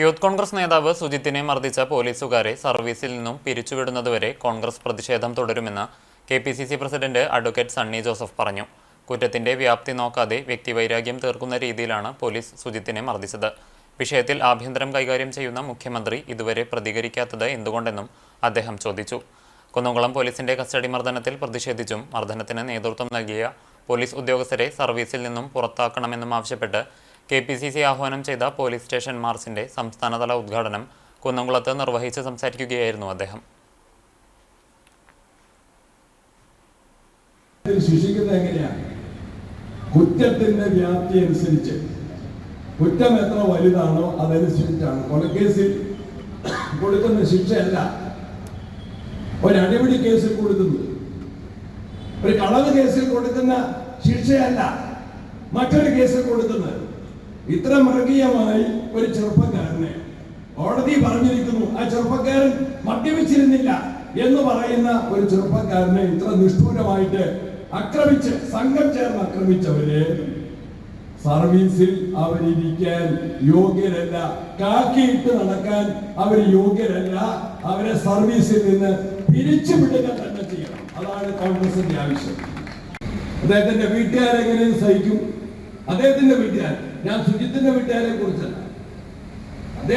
Youth Congress നേതാവ് സുജിത്തിനെ മർദ്ദിച്ച പോലീസുകാരെ സർവീസിൽ നിന്നും പിരിച്ചുവിടുന്നതുവരെ കോൺഗ്രസ് പ്രതിഷേധം തുടരുമെന്ന് K P C C president advocate Sunny Joseph പറഞ്ഞു. കുറ്റത്തിന്റെ വ്യാപ്തി നോക്കാതെ വ്യക്തിവൈരാഗ്യം തീർക്കുന്ന രീതിയിലാണ് പോലീസ് സുജിത്തിനെ മർദ്ദിച്ചത്. വിഷയത്തിൽ ആഭ്യന്തരം കൈകാര്യം ചെയ്യുന്ന മുഖ്യമന്ത്രി ഇതുവരെ പ്രതികരിക്കാത്തത് എന്തുകൊണ്ടെന്നും അദ്ദേഹം ചോദിച്ചു. കുന്നംകുളം പോലീസിന്റെ കസ്റ്റഡി മർദ്ദനത്തിൽ പ്രതിഷേധിച്ചും മർദ്ദനത്തിന് നേതൃത്വം നൽകിയ പോലീസ് ഉദ്യോഗസ്ഥരെ സർവീസിൽ നിന്നും പുറത്താക്കണമെന്നും ആവശ്യപ്പെട്ട് കെ പി സി സി ആഹ്വാനം ചെയ്ത പോലീസ് സ്റ്റേഷൻ മാർച്ചിന്റെ സംസ്ഥാനതല ഉദ്ഘാടനം കുന്നംകുളത്ത് നിർവഹിച്ച് സംസാരിക്കുകയായിരുന്നു അദ്ദേഹം. ശിക്ഷിക്കുന്നത് എങ്ങനെയാണ് കുറ്റത്തിന്റെ വ്യാപ്തി അനുസരിച്ച് കുറ്റം എത്ര വലുതാണോ അതനുസരിച്ചാണ്. കൊലക്കേസിൽ കൊടുക്കുന്ന ശിക്ഷയല്ല. ഒരു അടിപിടി കേസിൽ കൊടുക്കുന്നത് ഒരു കളവ് കേസിൽ കൊടുക്കുന്ന ശിക്ഷയല്ല. മറ്റൊരു കേസിൽ കൊടുക്കുന്നത്. ഇത്ര മൃഗീയമായി ഒരു ചെറുപ്പക്കാരനെ കോടതി പറഞ്ഞിരിക്കുന്നു ആ ചെറുപ്പക്കാരൻ മദ്യപിച്ചിരുന്നില്ല എന്ന് പറയുന്ന ഒരു ചെറുപ്പക്കാരനെ ഇത്ര നിഷ്ഠൂരമായിട്ട് ആക്രമിച്ച് സംഘം ചേർന്ന് ആക്രമിച്ചവര് സർവീസിൽ അവരിരിക്കാൻ യോഗ്യരല്ല. കാക്കിയിട്ട് നടക്കാൻ അവർ യോഗ്യരല്ല. അവരെ സർവീസിൽ നിന്ന് പിരിച്ചുവിടുക തന്നെ ചെയ്യണം. അതാണ് കോൺഗ്രസിന്റെ ആവശ്യം. അദ്ദേഹത്തിന്റെ വീട്ടുകാരെങ്ങനെ സഹിക്കും? അദ്ദേഹത്തിന്റെ വീട്ടുകാർ ഞാൻ സുജിത്തിന്റെ വീട്ടുകാരെ കുറിച്ചല്ല